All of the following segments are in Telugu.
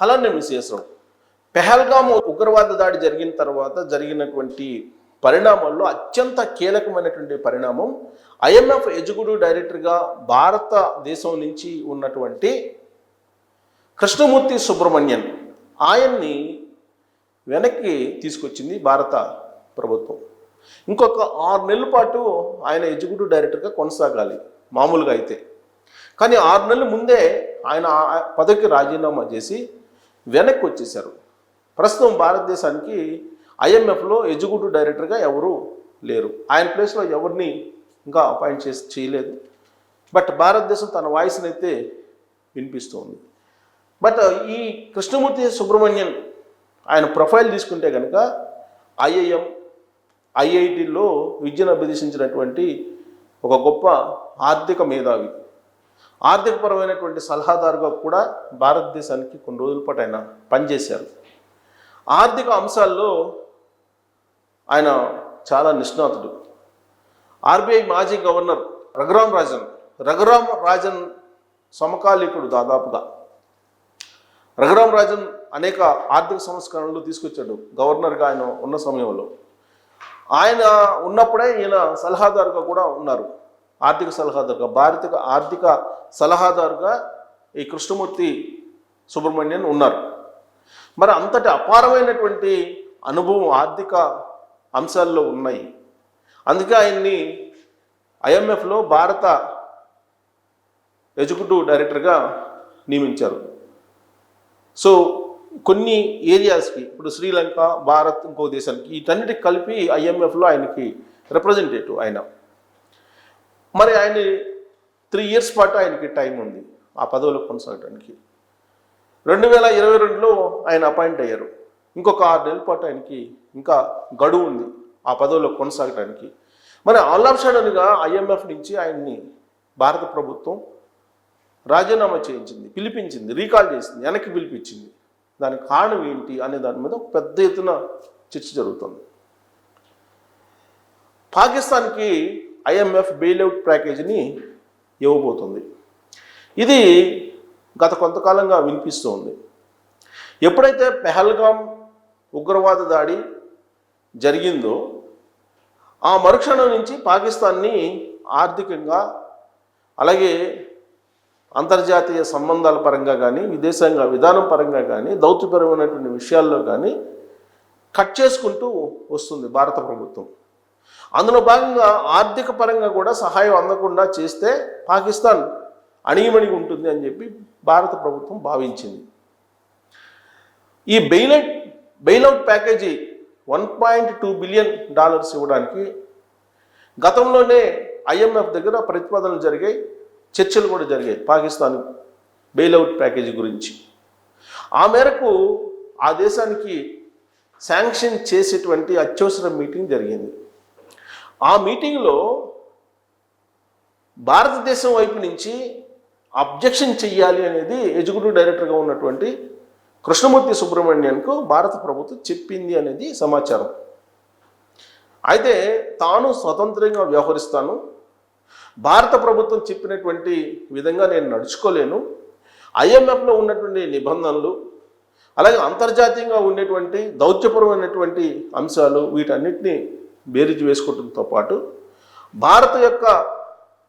అలానే మిస్ చేసాం పెహల్గామ్ ఉగ్రవాద దాడి జరిగిన తర్వాత జరిగినటువంటి పరిణామాల్లో అత్యంత కీలకమైనటువంటి పరిణామం ఐఎంఎఫ్ ఎజుగుడు డైరెక్టర్గా భారతదేశం నుంచి ఉన్నటువంటి కృష్ణమూర్తి సుబ్రహ్మణ్యన్ ఆయన్ని వెనక్కి తీసుకొచ్చింది భారత ప్రభుత్వం. ఇంకొక ఆరు నెలల పాటు ఆయన ఎగ్జిక్యూటివ్ డైరెక్టర్గా కొనసాగాలి మామూలుగా అయితే. కానీ ఆరు నెలల ముందే ఆయన ఆ పదవికి రాజీనామా చేసి వెనక్కి వచ్చేసారు ప్రస్తుతం భారతదేశానికి ఐఎంఎఫ్లో ఎగ్జిక్యూటివ్ డైరెక్టర్గా ఎవరు లేరు. ఆయన ప్లేస్లో ఎవరిని ఇంకా అపాయింట్ చేసి చేయలేదు. బట్ భారతదేశం తన వాయిస్ని అయితే వినిపిస్తుంది. బట్ ఈ కృష్ణమూర్తి సుబ్రహ్మణ్యన్ ఆయన ప్రొఫైల్ తీసుకుంటే కనుక ఐఐఎం ఐఐటిలో విద్యను అభ్యసించినటువంటి ఒక గొప్ప ఆర్థిక మేధావి. ఆర్థికపరమైనటువంటి సలహాదారుగా కూడా భారతదేశానికి కొన్ని రోజుల పాటు ఆయన పనిచేశారు. ఆర్థిక అంశాల్లో ఆయన చాలా నిష్ణాతుడు. ఆర్బీఐ మాజీ గవర్నర్ రఘురామ్ రాజన్ రఘురామ్ రాజన్ సమకాలీకుడు దాదాపుగా. రఘురామ్ రాజన్ అనేక ఆర్థిక సంస్కరణలు తీసుకొచ్చాడు గవర్నర్గా ఆయన ఉన్న సమయంలో. ఆయన ఉన్నప్పుడే ఈయన సలహాదారుగా కూడా ఉన్నారు. ఆర్థిక సలహాదారుగా భారత ఆర్థిక సలహాదారుగా ఈ కృష్ణమూర్తి సుబ్రహ్మణ్యన్ ఉన్నారు. మరి అంతటి అపారమైనటువంటి అనుభవం ఆర్థిక అంశాల్లో ఉన్నాయి. అందుకే ఆయన్ని ఐఎంఎఫ్లో భారత ఎగ్జిక్యూటివ్ డైరెక్టర్గా నియమించారు. సో కొన్ని ఏరియాస్కి ఇప్పుడు శ్రీలంక భారత్ ఇంకో దేశానికి వీటన్నిటికి కలిపి ఐఎంఎఫ్లో ఆయనకి రిప్రజెంటేటివ్ ఆయన. మరి ఆయన త్రీ ఇయర్స్ పాటు ఆయనకి టైం ఉంది ఆ పదవిలో కొనసాగడానికి. రెండు వేల ఇరవై రెండులో ఆయన అపాయింట్ అయ్యారు. ఇంకొక ఆరు నెలల పాటు ఆయనకి ఇంకా గడువు ఉంది ఆ పదవిలో కొనసాగడానికి. మరి ఆల్ ఆఫ్ సడన్గా ఐఎంఎఫ్ నుంచి ఆయన్ని భారత ప్రభుత్వం రాజీనామా చేయించింది పిలిపించింది రీకాల్ చేసింది వెనక్కి పిలిపించింది. దానికి కారణం ఏంటి అనే దాని మీద ఒక పెద్ద ఎత్తున చర్చ జరుగుతుంది. పాకిస్తాన్కి ఐఎంఎఫ్ బెయిల్అవుట్ ప్యాకేజీని ఇవ్వబోతుంది. ఇది గత కొంతకాలంగా వినిపిస్తూ ఉంది ఎప్పుడైతే పెహల్గాం ఉగ్రవాద దాడి జరిగిందో ఆ మరుక్షణం నుంచి పాకిస్తాన్ని ఆర్థికంగా అలాగే అంతర్జాతీయ సంబంధాల పరంగా కానీ విదేశాంగ విధానం పరంగా కానీ దౌత్యపరమైనటువంటి విషయాల్లో కానీ కట్ చేసుకుంటూ వస్తుంది భారత ప్రభుత్వం. అందులో భాగంగా ఆర్థిక పరంగా కూడా సహాయం అందకుండా చేస్తే పాకిస్తాన్ అణిగిమణిగి ఉంటుంది అని చెప్పి భారత ప్రభుత్వం భావించింది. ఈ bailout bailout package one point two billion dollars ఇవ్వడానికి గతంలోనే ఐఎంఎఫ్ దగ్గర ప్రతిపాదనలు జరిగాయి చర్చలు కూడా జరిగాయి పాకిస్తాన్ బెయిలౌట్ ప్యాకేజీ గురించి. ఆ మేరకు ఆ దేశానికి శాంక్షన్ చేసేటువంటి అత్యవసర మీటింగ్ జరిగింది. ఆ మీటింగ్లో భారతదేశం వైపు నుంచి అబ్జెక్షన్ చెయ్యాలి అనేది ఎగ్జిక్యూటివ్ డైరెక్టర్గా ఉన్నటువంటి కృష్ణమూర్తి సుబ్రహ్మణ్యన్కు భారత ప్రభుత్వం చెప్పింది అనేది సమాచారం. అయితే తాను స్వతంత్రంగా వ్యవహరిస్తాను. భారత ప్రభుత్వం చెప్పినటువంటి విధంగా నేను నడుచుకోలేను. ఐఎంఎఫ్లో ఉన్నటువంటి నిబంధనలు అలాగే అంతర్జాతీయంగా ఉండేటువంటి దౌత్యపరమైనటువంటి అంశాలు వీటన్నిటిని బేరీజు వేసుకోవడంతో పాటు భారత యొక్క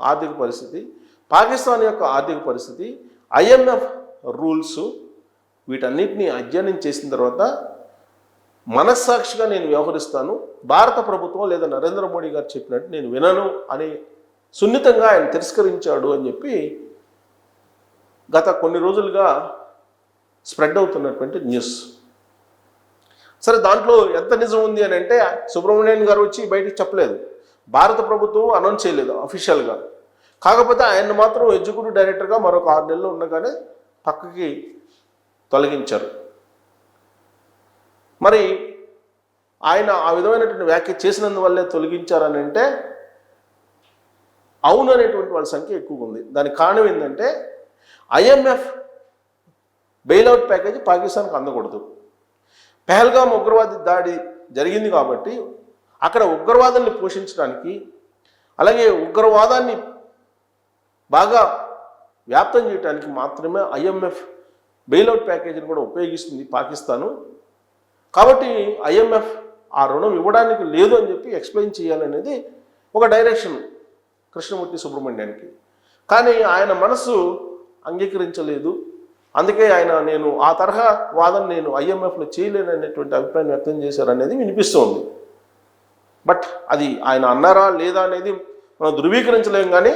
ఆర్థిక పరిస్థితి పాకిస్తాన్ యొక్క ఆర్థిక పరిస్థితి ఐఎంఎఫ్ రూల్స్ వీటన్నిటిని అధ్యయనం చేసిన తర్వాత మనస్సాక్షిగా నేను వ్యవహరిస్తాను. భారత ప్రభుత్వం లేదా నరేంద్ర మోడీ గారు చెప్పినట్టు నేను వినను అని సున్నితంగా ఆయన తిరస్కరించాడు అని చెప్పి గత కొన్ని రోజులుగా స్ప్రెడ్ అవుతున్నటువంటి న్యూస్. సరే దాంట్లో ఎంత నిజం ఉంది అని అంటే సుబ్రహ్మణ్యన్ గారు వచ్చి బయటికి చెప్పలేదు. భారత ప్రభుత్వం అనౌన్స్ చేయలేదు అఫీషియల్గా కాకపోతే ఆయన మాత్రం ఎగ్జిక్యూటివ్ డైరెక్టర్గా మరొక ఆరు నెలలు ఉండగానే పక్కకి తొలగించారు. మరి ఆయన ఆ విధమైనటువంటి వ్యాఖ్య చేసినందువల్లే తొలగించారని అంటే అవును అనేటువంటి వాళ్ళ సంఖ్య ఎక్కువగా ఉంది. దానికి కారణం ఏంటంటే ఐఎంఎఫ్ బెయిల్అవుట్ ప్యాకేజీ పాకిస్తాన్కి అందకూడదు. పెహల్గాం ఉగ్రవాది దాడి జరిగింది కాబట్టి అక్కడ ఉగ్రవాదాన్ని పోషించడానికి అలాగే ఉగ్రవాదాన్ని బాగా వ్యాప్తం చేయడానికి మాత్రమే ఐఎంఎఫ్ బెయిలౌట్ ప్యాకేజీని కూడా ఉపయోగిస్తుంది పాకిస్తాను. కాబట్టి ఐఎంఎఫ్ ఆ రుణం ఇవ్వడానికి లేదు అని చెప్పి ఎక్స్ప్లెయిన్ చేయాలనేది ఒక డైరెక్షన్ కృష్ణమూర్తి సుబ్రహ్మణ్యానికి. కానీ ఆయన మనసు అంగీకరించలేదు. అందుకే ఆయన నేను ఆ తరహా వాదన నేను ఐఎంఎఫ్లో చేయలేను అనేటువంటి అభిప్రాయం వ్యక్తం చేశారనేది వినిపిస్తోంది. బట్ అది ఆయన అన్నారా లేదా అనేది మనం ధృవీకరించలేం కానీ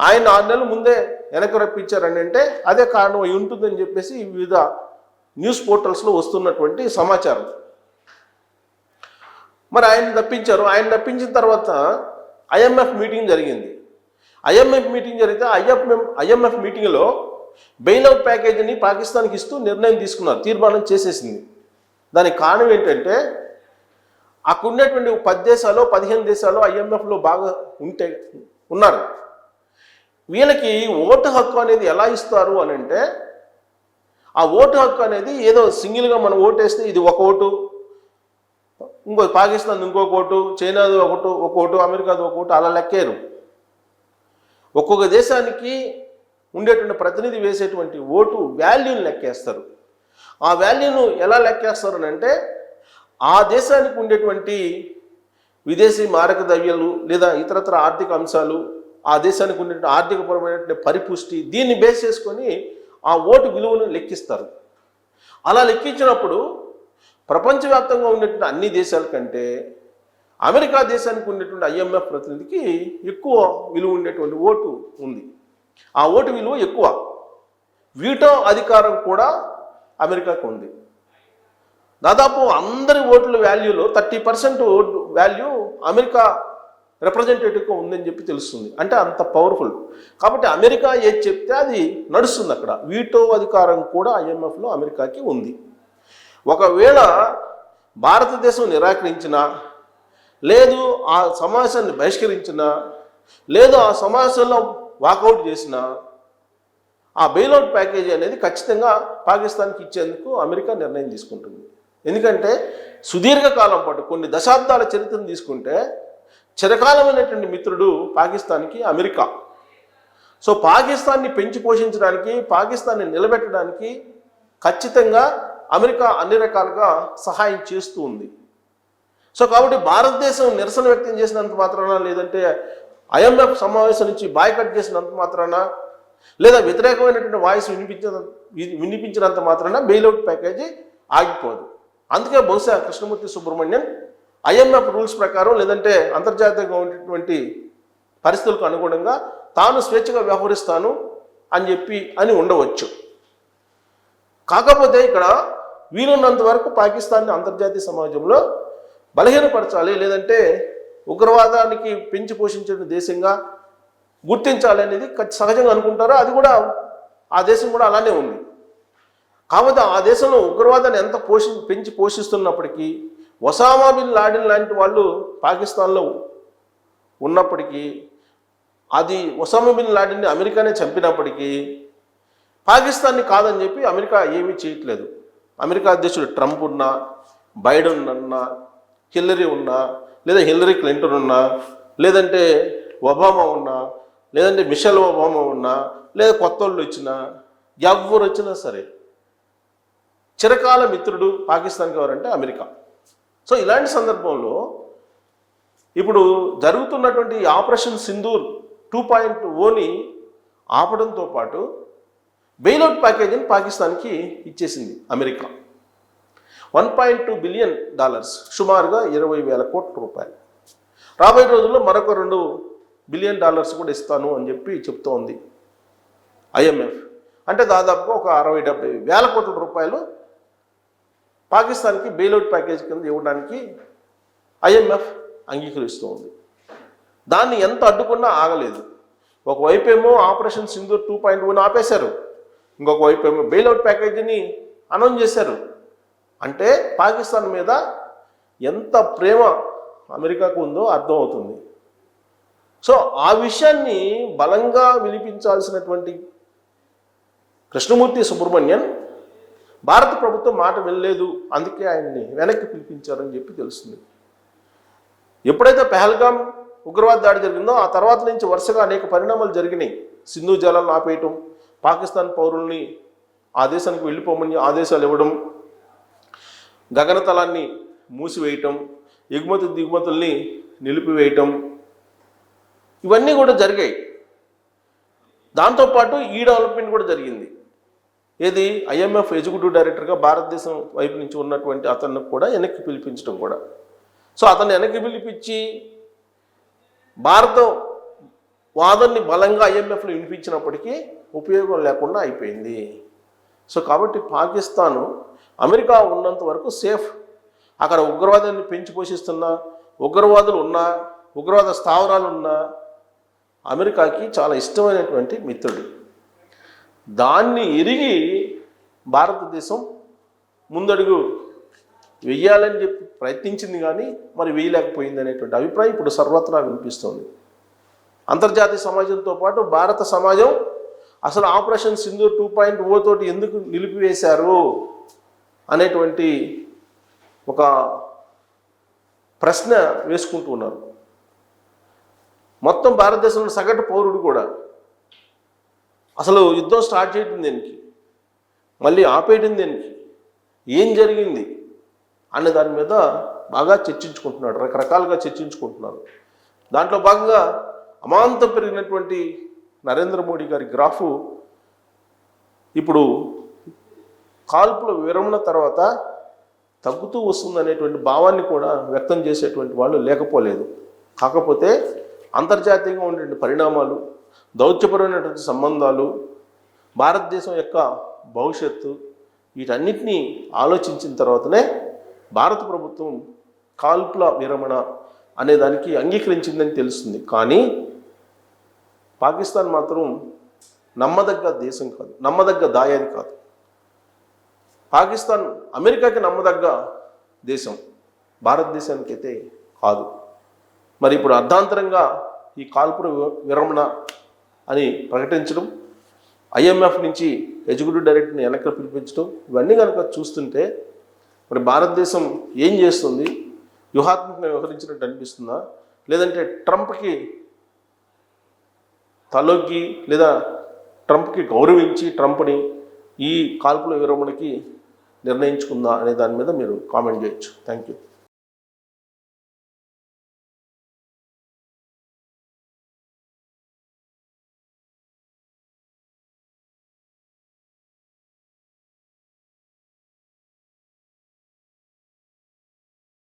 ఆయన ఆరు నెలల ముందే వెనక రప్పించారని అంటే అదే కారణం అయి ఉంటుందని చెప్పేసి వివిధ న్యూస్ పోర్టల్స్లో వస్తున్నటువంటి సమాచారం. మరి ఆయన తప్పించారు. ఆయన తప్పించిన తర్వాత ఐఎంఎఫ్ మీటింగ్ జరిగింది. ఐఎంఎఫ్ మీటింగ్ జరిగితే ఐఎఫ్ఎం ఐఎంఎఫ్ మీటింగ్లో బెయిలౌట్ ప్యాకేజీని పాకిస్తాన్కి ఇస్తూ నిర్ణయం తీసుకున్నారు తీర్మానం చేసేసింది. దానికి కారణం ఏంటంటే అక్కడ ఉన్నటువంటి పది దేశాలు పదిహేను దేశాలు ఐఎంఎఫ్లో బాగా ఉంటే ఉన్నారు. వీళ్ళకి ఓటు హక్కు అనేది ఎలా ఇస్తారు అని అంటే ఆ ఓటు హక్కు అనేది ఏదో సింగిల్గా మనం ఓటేస్తే ఇది ఒక ఓటు ఇంకో పాకిస్తాన్ ఇంకొక ఓటు చైనాది ఒకటి ఒక ఓటు అమెరికాది ఒక ఓటు అలా లెక్కేరు ఒక్కొక్క దేశానికి ఉండేటువంటి ప్రతినిధి వేసేటువంటి ఓటు వాల్యూని లెక్కేస్తారు. ఆ వాల్యూను ఎలా లెక్కేస్తారు అంటే ఆ దేశానికి ఉండేటువంటి విదేశీ మారక ద్రవ్యాలు లేదా ఇతరత్ర ఆర్థిక అంశాలు ఆ దేశానికి ఉండేటువంటి ఆర్థికపరమైనటువంటి పరిపుష్టి దీన్ని బేస్ చేసుకొని ఆ ఓటు విలువను లెక్కిస్తారు. అలా లెక్కించినప్పుడు ప్రపంచవ్యాప్తంగా ఉండేటువంటి అన్ని దేశాల కంటే అమెరికా దేశానికి ఉండేటువంటి ఐఎంఎఫ్ ప్రతినిధికి ఎక్కువ విలువ ఉండేటువంటి ఓటు ఉంది. ఆ ఓటు విలువ ఎక్కువ. వీటో అధికారం కూడా అమెరికాకు ఉంది. దాదాపు అందరి ఓట్ల వాల్యూలో thirty percent vote value America రిప్రజెంటేటివ్గా ఉందని చెప్పి తెలుస్తుంది. అంటే అంత పవర్ఫుల్. కాబట్టి అమెరికా ఏది చెప్తే అది నడుస్తుంది అక్కడ. వీటో అధికారం కూడా ఐఎంఎఫ్లో అమెరికాకి ఉంది. ఒకవేళ భారతదేశం నిరాకరించినా లేదు ఆ సమావేశాన్ని బహిష్కరించినా లేదు ఆ సమావేశంలో వాకౌట్ చేసినా ఆ బెయిలౌట్ ప్యాకేజీ అనేది ఖచ్చితంగా పాకిస్తాన్కి ఇచ్చేందుకు అమెరికా నిర్ణయం తీసుకుంటుంది. ఎందుకంటే సుదీర్ఘకాలం పాటు కొన్ని దశాబ్దాల చరిత్రను తీసుకుంటే చిరకాలమైనటువంటి మిత్రుడు పాకిస్తాన్కి అమెరికా. సో పాకిస్తాన్ని పెంచి పోషించడానికి పాకిస్తాన్ని నిలబెట్టడానికి ఖచ్చితంగా అమెరికా అన్ని రకాలుగా సహాయం చేస్తూ ఉంది. సో కాబట్టి భారతదేశం నిరసన వ్యక్తం చేసినంత మాత్రాన లేదంటే ఐఎంఎఫ్ సమావేశం నుంచి బాయ్కట్ చేసినంత మాత్రాన లేదా వ్యతిరేకమైనటువంటి వాయిస్ వినిపించిన వినిపించినంత మాత్రాన బెయిల్అవుట్ ప్యాకేజీ ఆగిపోదు. అందుకే బహుశా కృష్ణమూర్తి సుబ్రహ్మణ్యన్ ఐఎంఎఫ్ రూల్స్ ప్రకారం లేదంటే అంతర్జాతీయంగా ఉన్నటువంటి పరిస్థితులకు అనుగుణంగా తాను స్వేచ్ఛగా వ్యవహరిస్తాను అని చెప్పి అని ఉండవచ్చు. కాకపోతే ఇక్కడ వీలున్నంత వరకు పాకిస్తాన్ని అంతర్జాతీయ సమాజంలో బలహీనపరచాలి లేదంటే ఉగ్రవాదానికి పెంచి పోషించే దేశంగా గుర్తించాలి అనేది సహజంగా అనుకుంటారో? అది కూడా ఆ దేశం కూడా అలానే ఉంది. కాకపోతే ఆ దేశంలో ఉగ్రవాదాన్ని ఎంత పోషి పెంచి పోషిస్తున్నప్పటికీ ఒసామా బిన్ లాడెన్ లాంటి వాళ్ళు పాకిస్తాన్లో ఉన్నప్పటికీ అది ఒసామా బిన్ లాడిన్ని అమెరికానే చంపినప్పటికీ పాకిస్తాన్ని కాదని చెప్పి అమెరికా ఏమీ చేయట్లేదు. అమెరికా అధ్యక్షుడు ట్రంప్ ఉన్నా బైడెన్ అన్నా హిల్లరీ ఉన్నా లేదా హిల్లరీ క్లింటన్ ఉన్నా లేదంటే ఒబామా ఉన్నా లేదంటే మిషల్ ఒబామా ఉన్నా లేదా కొత్త వాళ్ళు వచ్చినా ఎవరు వచ్చినా సరే చిరకాల మిత్రుడు పాకిస్తాన్కి ఎవరంటే అమెరికా. సో ఇలాంటి సందర్భంలో ఇప్పుడు జరుగుతున్నటువంటి ఆపరేషన్ సింధూర్ టూ పాయింట్ ఓని ఆపడంతో పాటు బెయిలౌట్ ప్యాకేజీని పాకిస్తాన్కి ఇచ్చేసింది America. One point two billion dollars సుమారుగా ఇరవై వేల కోట్ల రూపాయలు. రాబోయే రోజుల్లో మరొక రెండు బిలియన్ డాలర్స్ కూడా ఇస్తాను అని చెప్పి చెప్తోంది ఐఎంఎఫ్. అంటే దాదాపుగా ఒక అరవై డెబ్బై వేల కోట్ల రూపాయలు పాకిస్తాన్కి బెయిల్అవుట్ ప్యాకేజ్ కింద ఇవ్వడానికి ఐఎంఎఫ్ అంగీకరిస్తూ ఉంది దాన్ని ఎంత అడ్డుకున్నా ఆగలేదు. ఒకవైపు ఏమో operation Sindoor two point one ఆపేశారు. ఇంకొక వైపు ఏమో బెయిల్అవుట్ ప్యాకేజీని అనౌన్స్ చేశారు. అంటే పాకిస్తాన్ మీద ఎంత ప్రేమ అమెరికాకు ఉందో అర్థమవుతుంది. సో ఆ విషయాన్ని బలంగా వినిపించాల్సినటువంటి కృష్ణమూర్తి సుబ్రహ్మణ్యన్ భారత ప్రభుత్వం మాట వెళ్ళలేదు అందుకే ఆయన్ని వెనక్కి పిలిపించారని చెప్పి తెలుస్తుంది. ఎప్పుడైతే పెహల్గాం ఉగ్రవాద దాడి జరిగిందో ఆ తర్వాత నుంచి వరుసగా అనేక పరిణామాలు జరిగినాయి. సింధు జలాలను ఆపేయటం పాకిస్తాన్ పౌరుల్ని ఆ దేశానికి వెళ్ళిపోమని ఆదేశాలు ఇవ్వడం గగనతలాన్ని మూసివేయటం ఎగుమతి దిగుమతుల్ని నిలిపివేయటం ఇవన్నీ కూడా జరిగాయి. దాంతోపాటు ఈ డెవలప్మెంట్ కూడా జరిగింది. ఏది? ఐఎంఎఫ్ ఎగ్జిక్యూటివ్ డైరెక్టర్గా భారతదేశం వైపు నుంచి ఉన్నటువంటి అతన్ని కూడా వెనక్కి పిలిపించడం కూడా. సో అతన్ని వెనక్కి పిలిపించి భారత వాదన్ని బలంగా ఐఎంఎఫ్లో వినిపించినప్పటికీ ఉపయోగం లేకుండా అయిపోయింది. సో కాబట్టి పాకిస్తాను అమెరికా ఉన్నంత వరకు సేఫ్. అక్కడ ఉగ్రవాదాన్ని పెంచి పోషిస్తున్న ఉగ్రవాదులు ఉన్నా ఉగ్రవాద స్థావరాలు ఉన్నా అమెరికాకి చాలా ఇష్టమైనటువంటి మిత్రుడు. దాన్ని ఎరిగి భారతదేశం ముందడుగు వెయ్యాలని చెప్పి ప్రయత్నించింది కానీ మరి వేయలేకపోయింది అనేటువంటి అభిప్రాయం ఇప్పుడు సర్వత్రా వినిపిస్తుంది. అంతర్జాతీయ సమాజంతో పాటు భారత సమాజం అసలు operation Sindoor two point o తోటి ఎందుకు నిలిపివేశారు? అనేటువంటి ఒక ప్రశ్న వేసుకుంటూ ఉన్నారు. మొత్తం భారతదేశంలో సగటు పౌరుడు కూడా అసలు యుద్ధం స్టార్ట్ చేయడం దేనికి? మళ్ళీ ఆపేయడం దేనికి? ఏం జరిగింది? అనే దాని మీద బాగా చర్చించుకుంటున్నాడు రకరకాలుగా చర్చించుకుంటున్నారు. దాంట్లో భాగంగా అమాంతం పెరిగినటువంటి నరేంద్ర మోడీ గారి గ్రాఫు ఇప్పుడు కాల్పుల విరమణ తర్వాత తగ్గుతూ వస్తుంది అనేటువంటి భావాన్ని కూడా వ్యక్తం చేసేటువంటి వాళ్ళు లేకపోలేదు. కాకపోతే అంతర్జాతీయంగా ఉండే పరిణామాలు దౌత్యపరమైనటువంటి సంబంధాలు భారతదేశం యొక్క భవిష్యత్తు వీటన్నిటినీ ఆలోచించిన తర్వాతనే భారత ప్రభుత్వం కాల్పుల విరమణ అనే దానికి అంగీకరించిందని తెలుస్తుంది. కానీ పాకిస్తాన్ మాత్రం నమ్మదగ్గ దేశం కాదు నమ్మదగ్గ దాయాది కాదు. పాకిస్తాన్ అమెరికాకి నమ్మదగ్గ దేశం. భారతదేశానికి అయితే కాదు. మరి ఇప్పుడు అర్ధాంతరంగా ఈ కాల్పుల వి- విరమణ అని ప్రకటించడం ఐఎంఎఫ్ నుంచి ఎగ్జిక్యూటివ్ డైరెక్టర్ని వెనక్కి పిలిపించడం ఇవన్నీ కనుక చూస్తుంటే మరి భారతదేశం ఏం చేస్తుంది? వ్యూహాత్మకంగా వ్యవహరించినట్టు అనిపిస్తుందా? లేదంటే ట్రంప్కి తలొగ్గి లేదా ట్రంప్కి గౌరవించి ట్రంప్ని ఈ కాల్పుల విరమణకి నిర్ణయించుకుందా అనే దాని మీద మీరు కామెంట్ చేయొచ్చు. Thank you